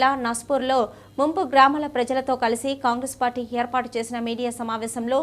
జిల్లా నస్పూర్లో ముంపు గ్రామాల ప్రజలతో కలిసి కాంగ్రెస్ పార్టీ ఏర్పాటు చేసిన మీడియా సమావేశంలో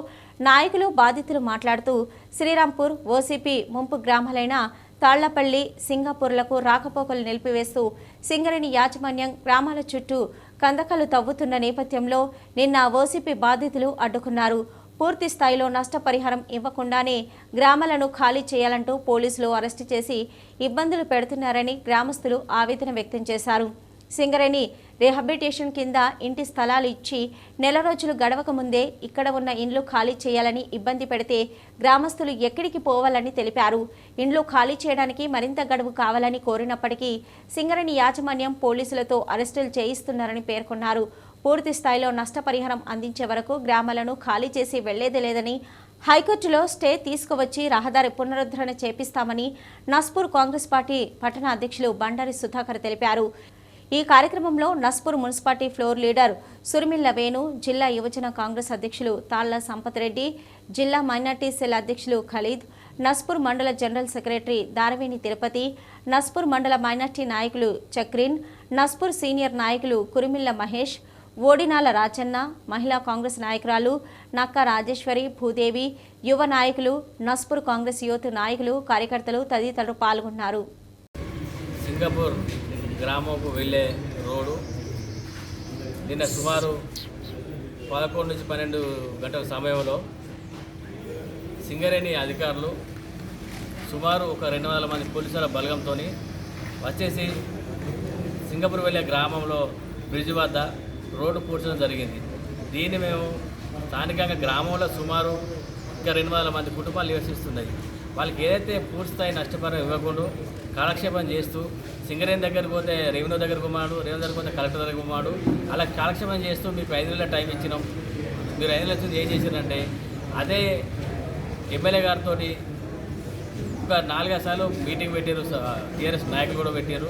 నాయకులు బాధితులు మాట్లాడుతూ శ్రీరాంపూర్ ఓసీపీ ముంపు గ్రామాలైన తాళ్ళపల్లి సింగపూర్లకు రాకపోకలు నిలిపివేస్తూ సింగరేణి యాజమాన్యం గ్రామాల చుట్టూ కందకలు తవ్వుతున్న నేపథ్యంలో నిన్న ఓసీపీ బాధితులు అడ్డుకున్నారు. పూర్తి స్థాయిలో నష్టపరిహారం ఇవ్వకుండానే గ్రామాలను ఖాళీ చేయాలంటూ పోలీసులు అరెస్టు చేసి ఇబ్బందులు పెడుతున్నారని గ్రామస్తులు ఆవేదన వ్యక్తం చేశారు. సింగరేణి రిహాబిలిటేషన్ కింద ఇంటి స్థలాలు ఇచ్చి నెల రోజులు గడవక ముందే ఇక్కడ ఉన్న ఇండ్లు ఖాళీ చేయాలని ఇబ్బంది పెడితే గ్రామస్తులు ఎక్కడికి పోవాలని తెలిపారు. ఇండ్లు ఖాళీ చేయడానికి మరింత గడువు కావాలని కోరినప్పటికీ సింగరేణి యాజమాన్యం పోలీసులతో అరెస్టులు చేయిస్తున్నారని పేర్కొన్నారు. పూర్తి స్థాయిలో నష్టపరిహారం అందించే వరకు గ్రామాలను ఖాళీ చేసి వెళ్ళేది లేదని హైకోర్టులో స్టే తీసుకువచ్చి రహదారి పునరుద్ధరణ చేపిస్తామని నస్పూర్ కాంగ్రెస్ పార్టీ పట్టణ అధ్యక్షులు బండారి సుధాకర్ తెలిపారు. ఈ కార్యక్రమంలో Naspur municipality floor leader Surimilla Venu జిల్లా యువజన కాంగ్రెస్ అధ్యక్షులు తాళ్ళ సంపత్ రెడ్డి జిల్లా మైనార్టీ సెల్ అధ్యక్షులు ఖలీద్ నస్పూర్ మండల జనరల్ సెక్రటరీ దారవేణి తిరుపతి నస్పూర్ మండల మైనార్టీ నాయకులు చక్రిన్ నస్పూర్ సీనియర్ నాయకులు కురిమిల్ల మహేష్ ఓడినాల రాజన్న మహిళా కాంగ్రెస్ నాయకురాలు నక్క రాజేశ్వరి భూదేవి యువ నాయకులు నస్పూర్ కాంగ్రెస్ యూత్ నాయకులు కార్యకర్తలు తదితరులు పాల్గొన్నారు. సింగపూర్ గ్రామంకు వెళ్ళే రోడ్డు. నిన్న సుమారు పదకొండు నుంచి పన్నెండు గంటల సమయంలో సింగరేణి అధికారులు సుమారు ఒక రెండు వందల మంది పోలీసుల బలగంతో వచ్చేసి సింగపూర్ వెళ్ళే గ్రామంలో బ్రిడ్జ్ వద్ద రోడ్డు పూడ్చడం జరిగింది. దీన్ని మేము స్థానికంగా గ్రామంలో సుమారు ఇంకా రెండు వందల మంది కుటుంబాలు నివసిస్తున్నాయి. వాళ్ళకి ఏదైతే పూర్తి స్థాయి నష్టపరం ఇవ్వకుండా కాలక్షేపం చేస్తూ సింగరేణి దగ్గరికి పోతే రెవెన్యూ దగ్గరకు పోమాడు రెవెన్యూ దగ్గర పోతే కలెక్టర్ దగ్గరకు పోమాడు అలా కాలక్షేపం చేస్తూ మీకు ఐదు నెలల టైం ఇచ్చినాం. మీరు ఐదు నెలల ఏం చేశారంటే అదే ఎమ్మెల్యే గారితో ఒక నాలుగైదు సార్లు మీటింగ్ పెట్టారు టీఆర్ఎస్ నాయకులు కూడా పెట్టారు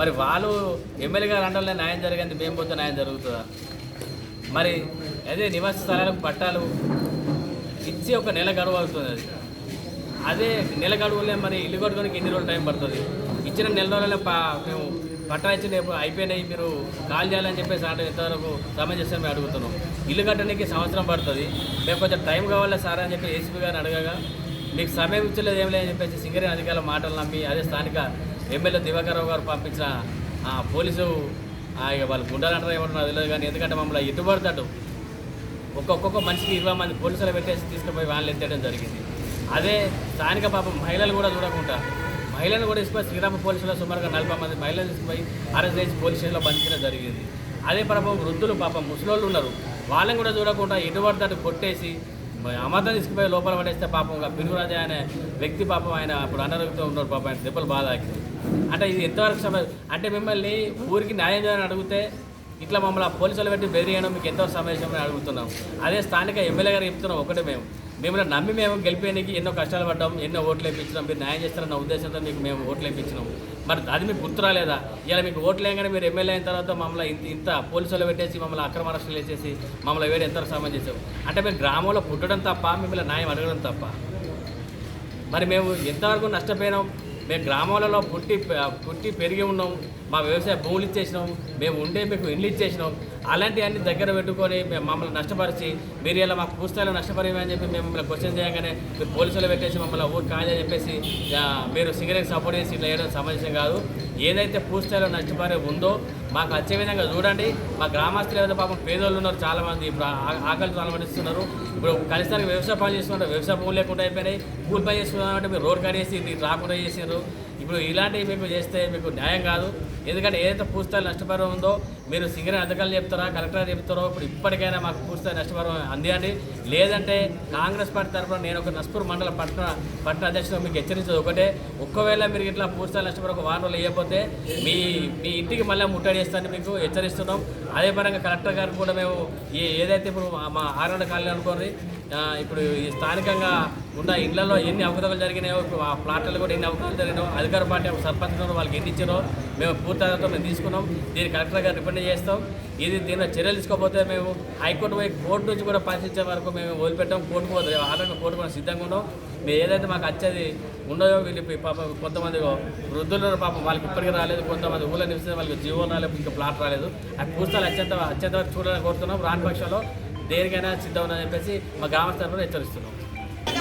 మరి వాళ్ళు ఎమ్మెల్యే గారు అండలే న్యాయం జరిగింది మేము పోతే న్యాయం జరుగుతుందా? మరి అదే నివాస స్థలాలకు పట్టాలు ఇచ్చి ఒక నెల గడువు అవుతుంది అది. అదే నెల గడువులే మరి ఇల్లు కట్టుకోనికి ఎన్ని రోజులు టైం పడుతుంది? ఇచ్చిన నెల రోజులనే పా మేము పట్టా ఇచ్చిన అయిపోయినాయి మీరు కాల్ చేయాలని చెప్పేసి అంటే ఎంతవరకు చేస్తే మేము అడుగుతున్నాం. ఇల్లు కట్టడానికి సంవత్సరం పడుతుంది. మేము కొంచెం టైం కావాలా సార్ అని చెప్పి ఏసీపీ గారిని అడగగా మీకు సమయం ఇచ్చలేదు ఏం లేదని చెప్పేసి సింగరేణి అధికారుల మాటలు నమ్మి అదే స్థానిక ఎమ్మెల్యే దివాకర్ గారు పంపించిన ఆ, పోలీసు ఇక వాళ్ళు గుండాలంటారో ఏమంటారు తెలియదు కానీ ఎందుకంటే మమ్మల్ని ఎటుబడతాడు ఒక్కొక్క మనిషికి ఇరవై మంది పోలీసులు పెట్టేసి తీసుకుపోయి వాళ్ళు ఎత్తేయడం జరిగింది. అదే స్థానిక పాపం మహిళలు కూడా చూడకుండా మహిళలను కూడా తీసుకుపోయి శ్రీరామ పోలీసులో సుమారుగా నలభై మంది మహిళలు తీసుకుపోయి అరెస్ట్ చేసి పోలీస్ స్టేషన్లో బంధించడం జరిగింది. అదే పాపం వృద్ధులు పాపం ముసలోళ్ళు ఉన్నారు. వాళ్ళని కూడా చూడకుండా ఎటుబడతాడు కొట్టేసి అమర్థం తీసుకుపోయి లోపల పడేస్తే పాపం ఒక అనే వ్యక్తి పాపం ఆయన అప్పుడు అనారోగ్యంతో ఉన్నారు పాపం ఆయన దెబ్బలు బాధ అంటే ఇది ఎంతవరకు సమ అంటే మిమ్మల్ని ఊరికి న్యాయం చేయాలని అడిగితే ఇట్లా మమ్మల్ని పోలీసులు పెట్టి బెదిరియడం మీకు ఎంతో సమస్య అని అడుగుతున్నాం. అదే స్థానిక ఎమ్మెల్యే గారు చెప్తున్నాం ఒకటే మేము. మిమ్మల్ని నమ్మి మేము గెలిపేయడానికి ఎన్నో కష్టాలు పడ్డాం ఎన్నో ఓట్లు వేయించినాం మీరు న్యాయం చేస్తారన్న ఉద్దేశంతో మీకు మేము ఓట్లు వేయించినాం మరి అది మీకు గుర్తు రాలేదా ఇలా మీకు ఓట్లు వేయగానే మీరు ఎమ్మెల్యే అయిన తర్వాత మమ్మల్ని ఇంత ఇంత పోలీసులు పెట్టేసి మమ్మల్ని అక్రమ అరెస్టులు వేసేసి మమ్మల్ని వేరే ఎంత సమయం చేసాం అంటే మేము గ్రామంలో పుట్టడం తప్ప మిమ్మల్ని న్యాయం అడగడం తప్ప. మరి మేము ఎంతవరకు నష్టపోయినాం? మేము గ్రామాలలో పుట్టి పుట్టి పెరిగి ఉన్నాం. మా వ్యవసాయ భూములు ఇచ్చేసినాం మేము ఉండే మీకు ఇండ్లు ఇచ్చేసినాం. అలాంటివన్నీ దగ్గర పెట్టుకొని మేము మమ్మల్ని నష్టపరిచి మీరు ఇలా మాకు పూస్తాయిలో నష్టపరిమని చెప్పి మేము మిమ్మల్ని క్వశ్చన్ చేయగానే మీరు పోలీసులు పెట్టేసి మమ్మల్ని ఊరు కాదని చెప్పేసి మీరు సిగరెట్ సపోర్ట్ చేసి ఇట్లా వేయడం సమంజసం కాదు. ఏదైతే పూస్తాయిలో నష్టపరి ఉందో మాకు వచ్చే విధంగా చూడండి. మా గ్రామస్తులు ఏదైతే పాపం పేదోళ్ళు ఉన్నారు చాలామంది ఇప్పుడు ఆ- ఆకలితో అలమటిస్తున్నారు ఇప్పుడు కలిసారికి వ్యవసాయ పనులు చేస్తున్నారు వ్యవసాయ భూములు లేకుండా అయిపోయినాయి. కూలి పని చేస్తున్నామంటే మీరు రోడ్ కడేసి రాకుండా చేసినారు. ఇప్పుడు ఇలాంటివి మీకు చేస్తే మీకు న్యాయం కాదు? ఎందుకంటే ఏదైతే పూస్తాయి నష్టపరం ఉందో మీరు సింగరేణి అధికారులు చెప్తారా కలెక్టర్ చెప్తారో ఇప్పుడు ఇప్పటికైనా మాకు పూస్తాయి నష్టపరం అందియండి. లేదంటే కాంగ్రెస్ పార్టీ తరఫున నేను ఒక నస్పూర్ మండల పట్టణ పట్టణ అధ్యక్షుడు మీకు హెచ్చరించదు ఒకటే. ఒక్కవేళ మీరు ఇట్లా పూస్తాయి నష్టపరం ఒక వారం రోజులు వేయకపోతే మీ మీ ఇంటికి మళ్ళీ ముట్టడి చేస్తానని మీకు హెచ్చరిస్తున్నాం. అదే పరంగా కలెక్టర్ గారు కూడా మేము ఏదైతే ఇప్పుడు మా- మా ఆరోగ్య కాలనీ అనుకోండి ఇప్పుడు ఈ ముందు ఉన్న ఇళ్ళలో ఎన్ని అవకతవకలు జరిగినాయో ఆ ప్లాట్లలో కూడా ఎన్ని అవకతవకలు జరిగినాయో అధికార పార్టీ సర్పంచ్ వాళ్ళకి ఎన్ని ఇచ్చారో మేము పూర్తితో మేము తీసుకున్నాం. దీన్ని కలెక్టర్ గారు రిప్రజెంట్ చేస్తాం. ఇది దీనిలో చర్యలు తీసుకోకపోతే మేము హైకోర్టు పోయి కోర్టు నుంచి కూడా పరిశీలించే వరకు మేము వదిలిపెట్టాం. కోర్టుకు పోతే ఆటంగా కోర్టు కూడా సిద్ధంగా ఉన్నాం. మేము ఏదైతే మాకు వచ్చేది ఉండదో వీళ్ళు పాప పాపం కొంతమంది వృద్ధులు పాపం వాళ్ళకి ఇప్పటికీ రాలేదు. కొంతమంది ఊళ్ళో నివసించే వాళ్ళకి జీవో రాలేదు ఇంకా ప్లాట్ రాలేదు. ఆ పూర్తాలు అత్యంత అత్యంత వరకు చూడాలని కోరుతున్నాం. రాని పక్షంలో దేనికైనా సిద్ధం ఉందని చెప్పేసి మా గ్రామ హెచ్చరిస్తున్నాం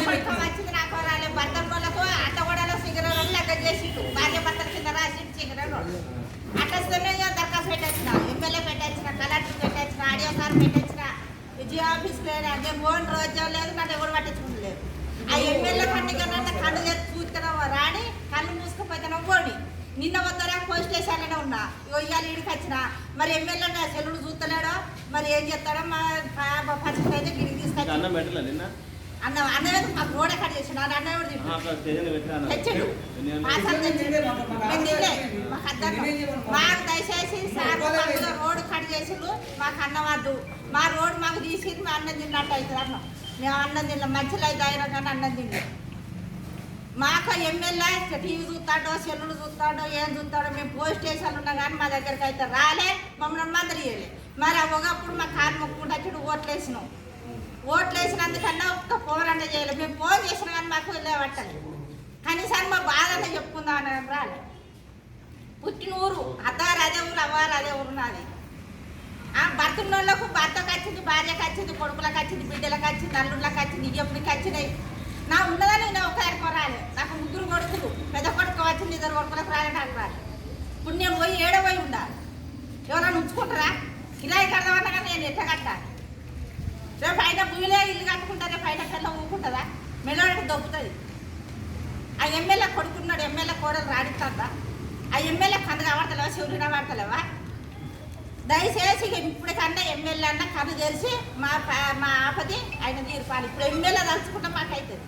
పథకం వచ్చింది నాకు రాలే భర్త వాళ్ళకు అట్ట కూడా సిగరెట్ చేసి భార్య భర్తల కింద రాసి సిగరెట్ అట్లస్తేనే దరఖాస్తు పెట్టేసిన ఎమ్మెల్యే పెట్టేసిన కలెక్టర్ పెట్టేసిన ఆడియో సార్ పెట్టేసిన విజయ ఆఫీస్ లేదు అదే ఫోన్ రోజు లేదు నాకు ఎవరు పట్టించుకుంటలేదు. ఆ ఎమ్మెల్యే పండుగ కళ్ళు చేసి చూస్తున్నావు రాని కళ్ళు మూసుకుపోతున్నావు పోని నిన్న వద్దరా పోలీస్ స్టేషన్లోనే ఉన్నా. ఇవ్వాలి ఇడికి ఈడికి వచ్చిన. మరి ఎమ్మెల్యే నా సెల్లుడు చూస్తలేడో మరి ఏం చేస్తాడో? మా పా- అయితే గిడికి తీసుకొచ్చి అన్నం అన్నయ్య మాకు రోడ్ ఎక్కడ చేసిన అన్న ఎవరు తింటాడు తెచ్చిండు. మాకు దయచేసి సార్ మాకు రోడ్డు కట్ చేసిండు. మాకు అన్నం వద్దు. మా రోడ్డు మాకు తీసి మా అన్నం తిన్నట్టు అవుతుంది అన్నం. మేము అన్నం తిన్నాం మంచిలో అయితే అయినా కానీ అన్నం తిన్నాం మాకు ఎమ్మెల్యే టీవీ చూస్తాడో సెల్లులు చూస్తాడో ఏం చూస్తాడో మేము పోలీస్ స్టేషన్లు ఉన్నా కానీ మా దగ్గరికి అయితే రాలే. మమ్మల్ని మందలు ఇవ్వలే మరి ఒకప్పుడు మా కారు మొక్కుంటా వచ్చి ఓట్లు వేసినాం ఓట్లు వేసినందుకన్నా ఒక్క పోరాట చేయలేదు మేము ఫోన్ చేసినా కానీ మాకు వెళ్ళేవట్టలేదు కనీసాన్ని మా బాధనే చెప్పుకుందాం అని రాలే. పుట్టిన ఊరు అద్దారు అదే ఊరు అవ్వారు అదే ఊరు నాది. ఆ భర్త భర్తకు వచ్చింది భార్యకు వచ్చింది కొడుకులకు వచ్చింది బిడ్డలకు వచ్చింది అల్లుళ్ళకి వచ్చింది ఎప్పటికి వచ్చినాయి? నా ఉన్నదని నేను ఒకరికి రాలే. నాకు ముగ్గురు కొడుకులు పెద్ద కొడుకు వచ్చింది ఇద్దరు కొడుకులకు రాలే నాకు రాలే. ఇప్పుడు నేను పోయి ఏడో పోయి ఉండాలి. ఎవరైనా ఉంచుకుంటారా? కిరాయి కడదామన్నా కానీ నేను ఎట్ట కట్టాలి? రేపు ఆయన భూమిలో ఇల్లు కట్టుకుంటా రేపు ఆయన పిల్ల ఊరుకుంటుందా? మెల్లడికి దొబ్బుతుంది. ఆ ఎమ్మెల్యే కొడుకున్నాడు ఎమ్మెల్యే కోడలు రాడిస్తుందా ఆ ఎమ్మెల్యే కంద కావడతలేవా శివుడిన వాడతలేవా దయచేసి ఇప్పటికన్నా ఎమ్మెల్యే అన్న కన్ను తెలిసి మా మా ఆపది ఆయన తీర్పాలి. ఇప్పుడు ఎమ్మెల్యే తలుచుకుంటే మాకైతుంది.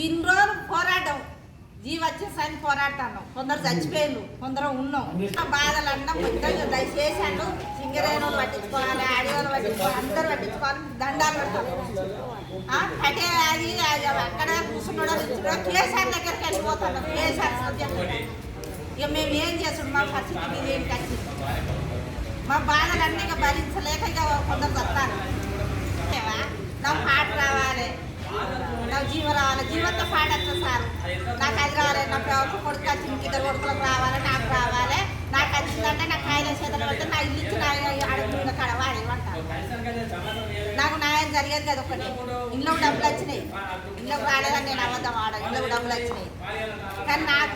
ఇన్ని రోజులు పోరాటం జీవ వచ్చేసరికి పోరాడతాను కొందరు చచ్చిపోయారు కొందరు ఉన్నాం. ఆ బాధలన్నా పెద్దగా దయచేసి అన్ను పట్టించుకోవాలి ఆడియోలు పట్టించుకోవాలి అందరు పట్టించుకోవాలి దండాలు పెడతారు అంటే అది అక్కడ కూర్చున్నాడో కూర్చున్నాడో కేసీఆర్ దగ్గరికి వెళ్ళిపోతాను కేసీఆర్ సబ్జెక్ట్ ఇక మేము ఏం చేస్తున్నాం మా పరిస్థితి ఇది ఏంటి వచ్చింది మా బాధలన్నీ ఇక భరించలేక ఇక కొందరు వస్తారు నా పాట రావాలి. నాకు జీవ రావాలి జీవంతో పాడచ్చు సార్. నాకు అది రావాలి నా ప్రభుత్వ కొడుకు వచ్చింది ఇద్దరు కొడుకులకు రావాలి నాకు రావాలి. నాకు వచ్చిందంటే నాకు ఆయన చేతులు పడితే నా ఇల్లు ఇచ్చి నా అడుగుతున్న కడ అంటారు నాకు న్యాయం జరిగేది కదా ఒకటి. ఇంట్లో డబ్బులు వచ్చినాయి. ఇంట్లో రాలేదని నేను అబద్ధం ఆడ ఇంట్లో డబ్బులు వచ్చినాయి. కానీ నాకు